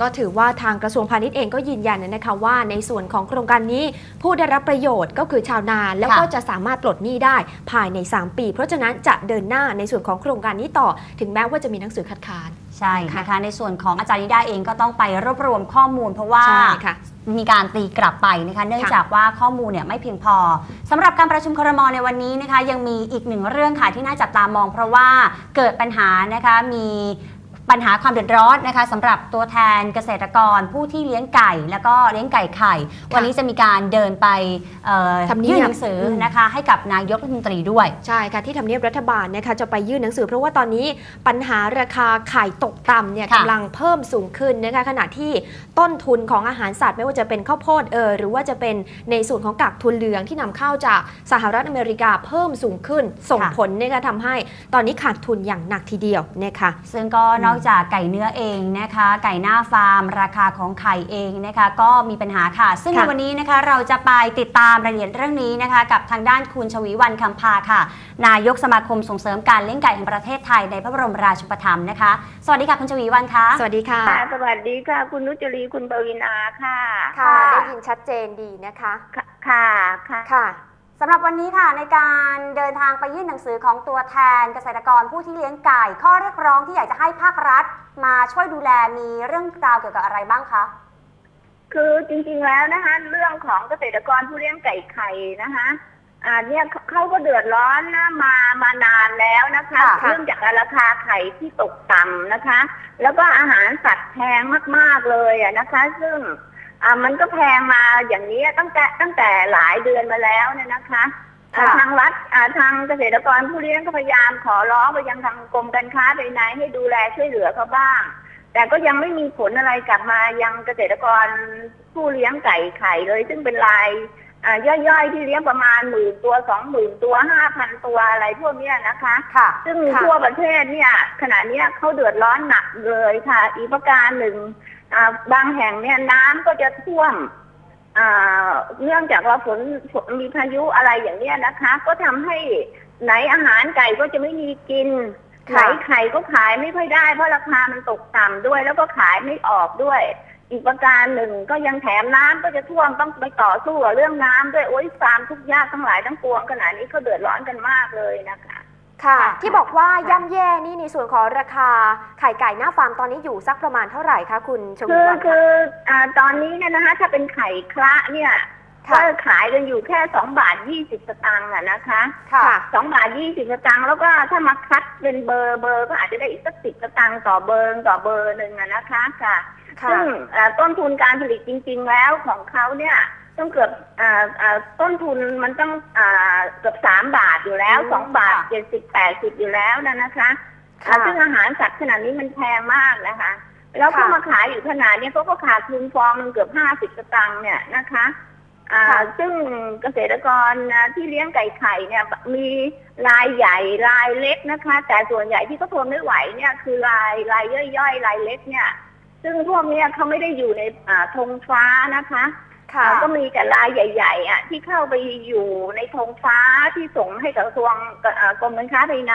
ก็ถือว่าทางกระทรวงพาณิชย์เองก็ยืนยันนะคะว่าในส่วนของโครงการนี้ผู้ได้รับประโยชน์ก็คือชาวนาแล้วก็ค่ะจะสามารถปลดหนี้ได้ภายใน 3 ปี เพราะฉะนั้นจะเดินหน้าในส่วนของโครงการนี้ต่อ ถึงแม้ว่าจะมีหนังสือคัดค้านใช่ค่ะนะคะในส่วนของอาจารย์นิด้าเองก็ต้องไปรวบรวมข้อมูล เพราะว่าใช่ค่ะมีการตีกลับไปนะคะเนื่องค่ะจากว่าข้อมูลเนี่ยไม่เพียงพอสำหรับการประชุมครมในวันนี้นะคะยังมีอีกหนึ่งเรื่องค่ะที่น่าจับตามอง เพราะว่าเกิดปัญหานะคะมี ปัญหาความเดือดร้อนนะคะสำหรับตัวแทนเกษตรกรผู้ที่เลี้ยงไก่ แล้วก็เลี้ยงไก่ไข่ วันนี้จะมีการเดินไปเอ่อทำเนียบยื่นหนังสืออมนะคะให้กับนายกรัฐมนตรีด้วยใช่ค่ะที่ทำเนียบรัฐบาลนะคะจะไปยื่นหนังสือ เพราะว่าตอนนี้ปัญหาราคาไข่ตกต่ำเนี่ยค่ะกำลังเพิ่มสูงขึ้นนะคะขณะที่ต้นทุนของอาหารสัตว์ไม่ว่าจะเป็นข้าวโพดเออหรือว่าจะเป็นในส่วนของกากทุนเหลืองที่นำเข้าจากสหรัฐอเมริกาเพิ่มสูงขึ้น ส่งค่ะผลนะคะทำให้ตอนนี้ขาดทุนอย่างหนักทีเดียวนะคะซึ่งก็นอกจากไก่เนื้อเองนะคะ ไก่หน้าฟาร์ม ราคาของไข่เองนะคะ ก็มีปัญหาค่ะ ซึ่งในค่ะวันนี้นะคะเราจะไปติดตามรายละเอียดเรื่องนี้นะคะ กับทางด้านคุณชวีวันคำพาค่ะ นายกสมาคมส่งเสริมการเลี้ยงไก่แห่งประเทศไทยในพระบรมราชูปถัมภ์นะคะ สวัสดีค่ะคุณชวีวันคะสวัสดีค่ะค่ะสวัสดีค่ะ คุณนุจรีคุณปวีนาค่ะค่ะ ค่ะ ได้ยินชัดเจนดีนะคะ ค่ะค่ะค่ะค่ะ สำหรับวันนี้ค่ะในการเดินทางไปยื่นหนังสือของตัวแทนเกษตรกรผู้ที่เลี้ยงไก่ ข้อเรียกร้องที่อยากจะให้ภาครัฐ มาช่วยดูแลมีเรื่องราวเกี่ยวกับอะไรบ้างคะคือจริงๆแล้วนะคะ เรื่องของเกษตรกรผู้เลี้ยงไก่ไข่นะคะอ่าเนี่ยเขาก็เดือดร้อนนะมามานานแล้วนะคะค่ะเรื่องจากราคาไข่ที่ตกต่ำนะคะ แล้วก็อาหารสัตว์แพงมากๆเลยอะนะคะ ซึ่ง อ่ามันก็แพงมาอย่างนี้ตั้งแต่ตั้งแต่หลายเดือนมาแล้วเนี่ยนะคะอ่าค่ะทางรัฐอ่าทางเกษตรกรผู้เลี้ยงก็พยายามขอร้องไปยังทางกรมการค้าภายในให้ดูแลช่วยเหลือเขาบ้าง แต่ก็ยังไม่มีผลอะไรกลับมายังเกษตรกรผู้เลี้ยงไก่ไข่เลย ซึ่งเป็นรายอ่าย่อยๆที่เลี้ยงประมาณหมื่นตัวสองหมื่นตัวห้าพันตัวอะไรพวกเนี้ยนะคะค่ะซึ่งค่ะทั่วประเทศเนี่ยขณะเนี้ยเขาเดือดร้อนหนักเลยค่ะ อีกประการหนึ่งอ่า บางแห่งเนี่ยน้ำก็จะท่วมอ่าเนื่องจากว่าฝนฝนมีพายุอะไรอย่างเนี้ยนะคะ ก็ทำให้ไหนอาหารไก่ก็จะไม่มีกินค่ะไหนไข่ก็ขายไม่ค่อยได้เพราะราคามันตกต่ำด้วย แล้วก็ขายไม่ออกด้วย อีกประการหนึ่งก็ยังแถมน้ำก็จะท่วมต้องไปต่อสู้กับเรื่องน้ำด้วยโอ้ยฟาร์มทุกยากทั้งหลายทั้งปวงขณะนี้เขาเดือดร้อนกันมากเลยนะคะ ค่ะ ที่บอกว่าย่ำแย่นี่ในส่วนของราคาไข่ไก่หน้าฟาร์มตอนนี้อยู่สักประมาณเท่าไหร่คะคุณชวีคือวันคืคะ ออ่าตอนนี้เนี่ยนะคะ ถ้าเป็นไข่คละเนี่ยก็ค่ะขายกันอยู่แค่สองบาทยี่สิบสตางค์อะนะคะค่ะ สองบาทยี่สิบสตางค์แล้วก็ถ้ามาคัดเป็นเบอร์เบอร์ก็อาจจะได้อีกสักสิบสตางค์ต่อเบอร์ต่อเบอร์หนึ่งอะนะคะค่ะ ค่ะ ซึ่งอ่าต้นทุนการผลิตจริง ๆ แล้วของเขาเนี่ย ต้องเกือบอ่าอ่าต้นทุนมันต้องอ่าเกือบสามบาทอยู่แล้วอืมสองบาทค่ะเจ็ดสิบแปดสิบอยู่แล้วนะนะคะค่ะอ่าซึ่งอาหารสัตว์ขนาดนี้มันแพงมากนะคะ แล้วก็ค่ะมาขายอยู่ขนาดเนี้ยเขาก็ขาดทุนฟองหนึงเกือบห้าสิบสตางค์เนี่ยนะคะอ่าค่ะ ซึ่งเกษตรกรนะที่เลี้ยงไก่ไข่เนี่ยมีรายใหญ่รายเล็กนะคะ แต่ส่วนใหญ่ที่เขาทนไม่ไหวเนี่ยคือรายรายย่อยๆรายเล็กเนี่ย ซึ่งพวกเนี้ยเขาไม่ได้อยู่ในอ่าธงฟ้านะคะ ค่ะอ่าก็มีแต่รายใหญ่ ๆอะที่เข้าไปอยู่ในธงฟ้าที่ส่งให้กับกระทรวงอ่ากรมการค้าภายใน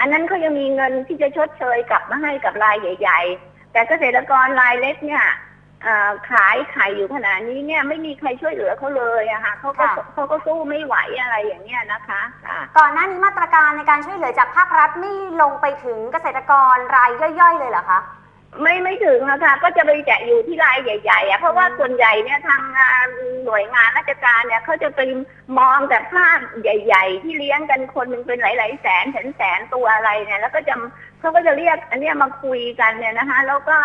อันนั้นเขายังมีเงินที่จะชดเชยกลับมาให้กับรายใหญ่ ๆ แต่เกษตรกรรายเล็กเนี่ยอ่าขายไข่อยู่ขนาดนี้เนี่ยไม่มีใครช่วยเหลือเขาเลยอะค่ะเขาก็ค่ะเขาก็สู้ไม่ไหวอะไรอย่างเนี้ยนะคะค่ะก่อนหน้านี้มาตรการในการช่วยเหลือจากภาครัฐไม่ลงไปถึงเกษตรกรรายย่อยๆ เลยเหรอคะ ไม่ไม่ถึงนะคะก็จะไปแจกอยู่ที่รายใหญ่ๆอะเพราะว่าส่วนใหญ่เนี่ยทางงานหน่วยงานราชการเนี่ยเขาจะไปมองแต่ภาพใหญ่ ๆ ที่เลี้ยงกันคนหนึ่งเป็นหลายๆแสนแสนแสนตัวอะไรเนี่ยแล้วก็จะเขาก็จะเรียกอันเนี้ยมาคุยกันเนี่ยนะคะ แล้วก็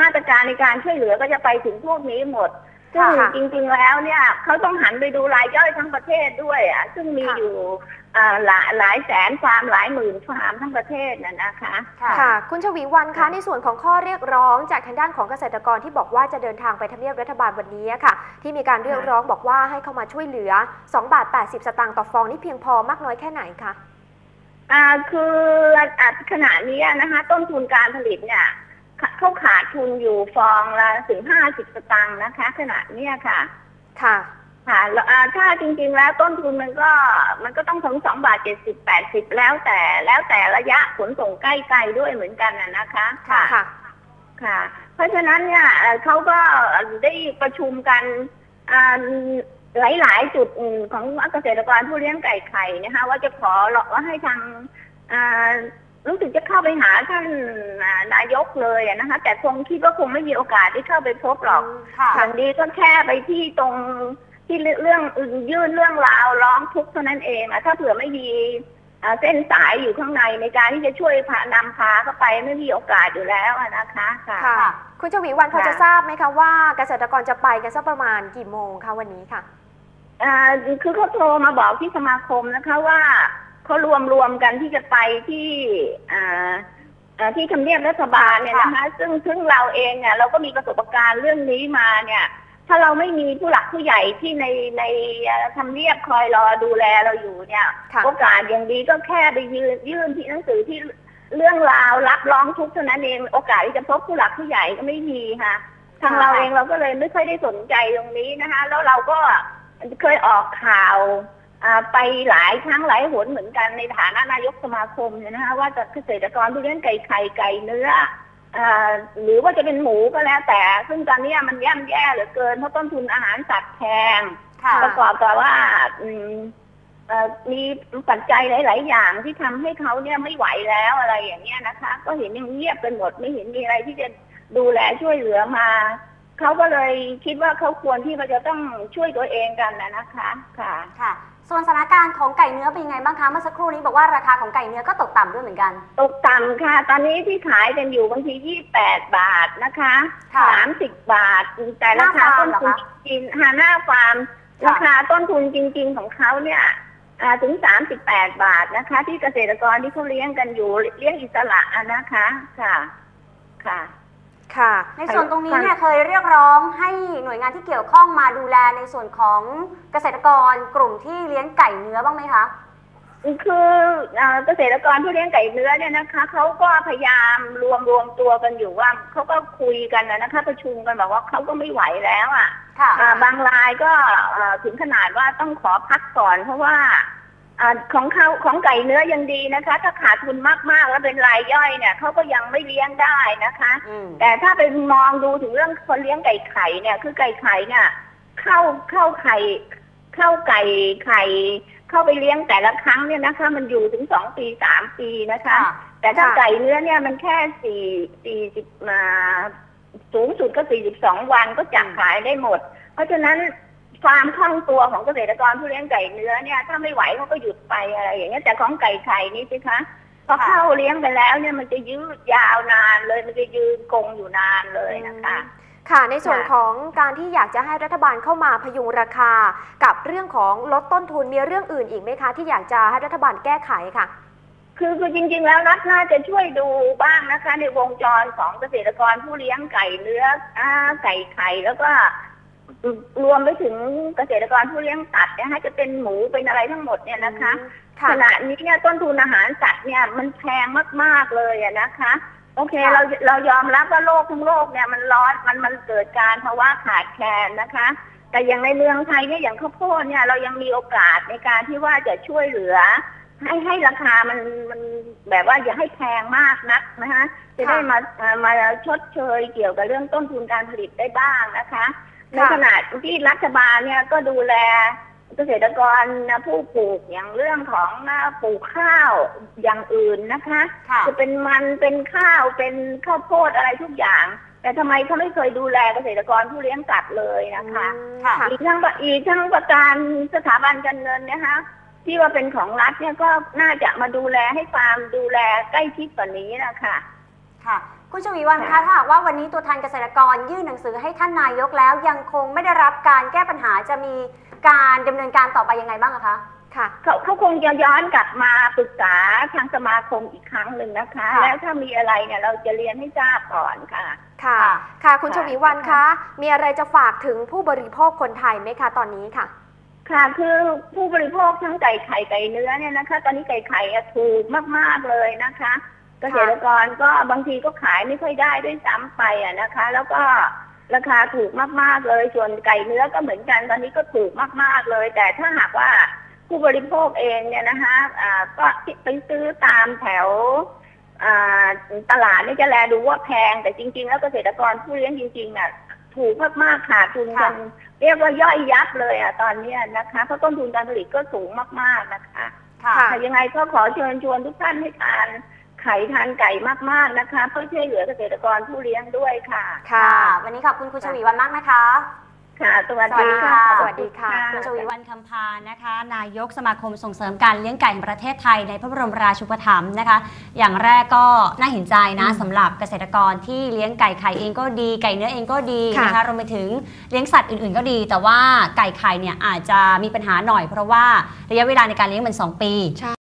มาตรการในการช่วยเหลือก็จะไปถึงพวกนี้หมด ซึ่งค่ะจริงๆแล้วเนี่ยเขาต้องหันไปดูรายย่อยทั้งประเทศด้วยอะซึ่งมีค่ะอยู่อ่าหลายหลายแสนฟาร์มหลายหมื่นฟาร์มทั้งประเทศน่ะนะคะค่ะ คุณชวีวันคะในส่วนของข้อเรียกร้องจากทางด้านของเกษตรกรที่บอกว่าจะเดินทางไปทำเนียบรัฐบาลวันนี้ค่ะ ที่มีการเรียกร้องบอกว่าให้เข้ามาช่วยเหลือ2บาท80 สตางค์ต่อฟองนี่เพียงพอมากน้อยแค่ไหนคะอ่าคืออะขณะนี้นะคะ ต้นทุนการผลิตเนี่ย เขาเขาขาดทุนอยู่ฟองละถึงห้าสิบสตางค์นะคะ ขณะเนี้ยค่ะ ค่ะค่ะแล้วอ่าถ้าจริงๆแล้วต้นทุนมันก็มันก็ต้องถึงสองบาทเจ็ดสิบแปดสิบแล้วแต่แล้วแต่ระยะขนส่งใกล้ไกลด้วยเหมือนกันนะนะคะค่ะค่ะค่ะ เพราะฉะนั้นเนี่ยเอ่อเขาก็ได้ประชุมกันอ่าหลายๆ จุดอืมของเกษตรกรผู้เลี้ยงไก่ไข่นะคะ ว่าจะขอว่าให้ทางอ่า รู้สึกจะเข้าไปหาท่านอ่านายกเลยอะนะคะ แต่คงคิดว่าคงไม่มีโอกาสได้เข้าไปพบหรอกค่ะอย่างดีก็แค่ไปที่ตรงที่เรื่องยื่นเรื่องราวร้องทุกข์เท่านั้นเองอะถ้าเผื่อไม่มีอ่าเส้นสายอยู่ข้างในในการที่จะช่วยพานำพาเข้าไปไม่มีโอกาสอยู่แล้วอะนะคะค่ะค่ะค่ะ คุณชวีวันพอค่ะจะทราบไหมคะว่าเกษตรกรจะไปกันสักประมาณกี่โมงคะวันนี้ค่ะอ่าคือเขาโทรมาบอกที่สมาคมนะคะว่า เขารวมรวมกันที่จะไปที่อ่าอ่าที่ทำเนียบรัฐบาลเนี่ยนะคะ ซึ่งซึ่งเราเองเนี่ยเราก็มีประสบการณ์เรื่องนี้มาเนี่ย ถ้าเราไม่มีผู้หลักผู้ใหญ่ที่ในในเอ่อทำเนียบคอยรอดูแลเราอยู่เนี่ยค่ะโอกาสอย่างดีก็แค่ไปยืนยื่นที่หนังสือที่เรื่องราวรับร้องทุกข์เท่านั้นเองโอกาสที่จะพบผู้หลักผู้ใหญ่ก็ไม่มีค่ะทางเราเองเราก็เลยไม่ค่อยได้สนใจตรงนี้นะคะ แล้วเราก็เคยออกข่าวอ่า ไปหลายครั้งหลายหนเหมือนกันในฐานะนายกสมาคมเนี่ยนะคะว่าจะเกษตรกรผู้เลี้ยงไก่ไข่ไก่เนื้ออ่าหรือว่าจะเป็นหมูก็แล้วแต่ ซึ่งตอนนี้มันย่ำแย่เหลือเกินเพราะต้นทุนอาหารสัตว์แพงค่ะประกอบกับว่าอืมเอ่อมีปัจจัยหลาย ๆ อย่างที่ทำให้เขาเนี่ยไม่ไหวแล้วอะไรอย่างเงี้ยนะคะ ก็เห็นยังเงียบกันหมดไม่เห็นมีอะไรที่จะดูแลช่วยเหลือมาเขาก็เลยคิดว่าเขาควรที่มันจะต้องช่วยตัวเองกันนะนะคะ ค่ะค่ะ ส่วนสถานการณ์ของไก่เนื้อเป็นยังไงบ้างคะเมื่อสักครู่นี้บอกว่าราคาของไก่เนื้อก็ตกต่ำด้วยเหมือนกัน ตกต่ำค่ะ ตอนนี้ที่ขายกันอยู่บางทียี่แปดบาทนะคะค่ะสามสิบบาท แต่ราคาหน้าฟาร์ต้มนเหรอทุนคะจริงๆหาหน้าฟาร์มค่ะ ราคาต้นทุนจริง ๆ ของเขาเนี่ยอ่าถึงสามสิบแปดบาทนะคะ ที่เกษตรกรที่เขาเลี้ยงกันอยู่เลี้ยงอิสระอะนะคะ ค่ะ ค่ะ ค่ะ ในส่วนตรงนี้เนี่ยเคยเรียกร้องให้หน่วยงานที่เกี่ยวข้องมาดูแลในส่วนของเกษตรกรกลุ่มที่เลี้ยงไก่เนื้อบ้างไหมคะคือเอ่อเกษตรกรผู้เลี้ยงไก่เนื้อเนี่ยนะคะเขาก็พยายามรวมรวมตัวกันอยู่ว่าเขาก็คุยกันนะนะคะประชุมกันบอกว่าเขาก็ไม่ไหวแล้วอะค่ะอ่าบางรายก็เอ่อถึงขนาดว่าต้องขอพักก่อนเพราะว่า อาของเขาของไก่เนื้อยังดีนะคะ ถ้าขาดทุนมากๆแล้วเป็นรายย่อยเนี่ยเขาก็ยังไม่เลี้ยงได้นะคะ อืม แต่ถ้าไปมองดูถึงเรื่องคนเลี้ยงไก่ไข่เนี่ย คือไก่ไข่เนี่ยเข้าเข้าไข่เข้าไก่ไข่เข้าไปเลี้ยงแต่ละครั้งเนี่ยนะคะ มันอยู่ถึงสองปีสามปีนะคะค่ะแต่ถ้าค่ะ ไก่เนื้อเนี่ยมันแค่สี่สี่สิบมาสูงสุดก็สี่สิบสองวันก็จับขายได้หมด เพราะฉะนั้น ความคล่องตัวของเกษตรกรผู้เลี้ยงไก่เนื้อเนี่ยถ้าไม่ไหวเขาก็หยุดไปอะไรอย่างเงี้ยแต่ของไก่ไข่นี่สิคะพอค่ะเข้าเลี้ยงไปแล้วเนี่ยมันจะยืดยาวนานเลยมันจะยืนกงอยู่นานเลยนะคะ ค่ะในส่วนค่ะของการที่อยากจะให้รัฐบาลเข้ามาพยุงราคา กับเรื่องของลดต้นทุนมีเรื่องอื่นอีกไหมคะ ที่อยากจะให้รัฐบาลแก้ไขค่ะ คือคือจริง ๆ แล้วรัฐน่าจะช่วยดูบ้างนะคะ ในวงจรของเกษตรกรผู้เลี้ยงไก่เนื้ออ่าไก่ไข่แล้วก็ รวมไปถึงเกษตรกรผู้เลี้ยงสัตว์เนี่ยให้จะเป็นหมูเป็นอะไรทั้งหมดเนี่ยนะคะค่ะขณะนี้เนี่ยต้นทุนอาหารสัตว์เนี่ยมันแพงมากๆเลยอะนะคะ โอเคค่ะเราเรายอมรับว่าโลกทั้งโลกเนี่ยมันร้อนมันมันเกิดการภาวะขาดแคลนนะคะ แต่อย่างในเมืองไทยเนี่ยอย่างข้าวโพดเนี่ยเรายังมีโอกาสในการที่ว่าจะช่วยเหลือ ให้ให้ราคามันมันแบบว่าอย่าให้แพงมากนักนะคะ จะได้มาเอ่อมาชดเชยเกี่ยวกับเรื่องต้นทุนการผลิตได้บ้างนะคะ ในขณะที่รัฐบาลเนี่ยก็ดูแลเกษตรกรผู้ปลูกอย่างเรื่องของปลูกข้าวอย่างอื่นนะคะค่ะจะเป็นมันเป็นข้าวเป็นข้าวโพดอะไรทุกอย่าง แต่ทำไมเขาไม่เคยดูแลเกษตรกรผู้เลี้ยงสัตว์เลยนะคะค่ะอีกทั้งอีกทั้งประการสถาบันการเงินนะคะที่ว่าเป็นของรัฐเนี่ยก็น่าจะมาดูแลให้ฟาร์มดูแลใกล้ชิดกว่านี้นะคะค่ะ คุณชวีวันคะค่ะถ้าหากว่าวันนี้ตัวแทนเกษตรกรยื่นหนังสือให้ท่านนายกแล้ว ยังคงไม่ได้รับการแก้ปัญหาจะมีการดำเนินการต่อไปยังไงบ้างอะคะค่ะเขาเขาคงจะย้อนกลับมาปรึกษาทางสมาคมอีกครั้งหนึ่งนะคะค่ะแล้วถ้ามีอะไรเนี่ยเราจะเรียนให้ทราบก่อนค่ะค่ะ ค่ะค่ะคุณชค่ะวีวันคะ มีอะไรจะฝากถึงผู้บริโภคคนไทยไหมคะตอนนี้ค่ะ ค่ะคือผู้บริโภคทั้งไก่ไข่ไก่เนื้อเนี่ยนะคะ ตอนนี้ไก่ไข่อะถูกมากๆเลยนะคะ เกษตรกรก็บางทีก็ขายไม่ค่อยได้ด้วยซ้ำไปอะนะคะ แล้วก็ราคาถูกมากๆเลย ส่วนไก่เนื้อก็เหมือนกันตอนนี้ก็ถูกมากๆเลย แต่ถ้าหากว่าผู้บริโภคเองเนี่ยนะคะอ่าก็ไปซื้อตามแถวอ่าตลาดนี่จะแลดูว่าแพง แต่จริง ๆ แล้วเกษตรกรผู้เลี้ยงจริงๆอะถูกมากๆขาดทุนกันเรียกว่าย่อยยับเลยอะตอนเนี้ยนะคะเพราะต้นทุนการผลิตก็สูงมากๆนะคะค่ะค่ะค่ะยังไงก็ขอเชิญชวนทุกท่านให้ทาน ไข่ทานไก่มากๆนะคะเพื่อช่วยเหลือเกษตรกรผู้เลี้ยงด้วยค่ะ ค่ะ วันนี้ขอบคุณคุณชวีวันมากนะคะ ค่ะ สวัสดีสวัสดีค่ะค่ะ สวัสดีค่ะ คุณชวีวันคำพานะคะ นายกสมาคมส่งเสริมการเลี้ยงไก่แห่งประเทศไทยในพระบรมราชูปถัมภ์นะคะ อย่างแรกก็น่าเห็นใจนะอืมสำหรับเกษตรกรที่เลี้ยงไก่ไข่เองก็ดีไก่เนื้อเองก็ดีค่ะนะคะรวมไปถึงเลี้ยงสัตว์อื่นๆก็ดี แต่ว่าไก่ไข่เนี่ยอาจจะมีปัญหาหน่อย เพราะว่าระยะเวลาในการเลี้ยงมัน 2 ปี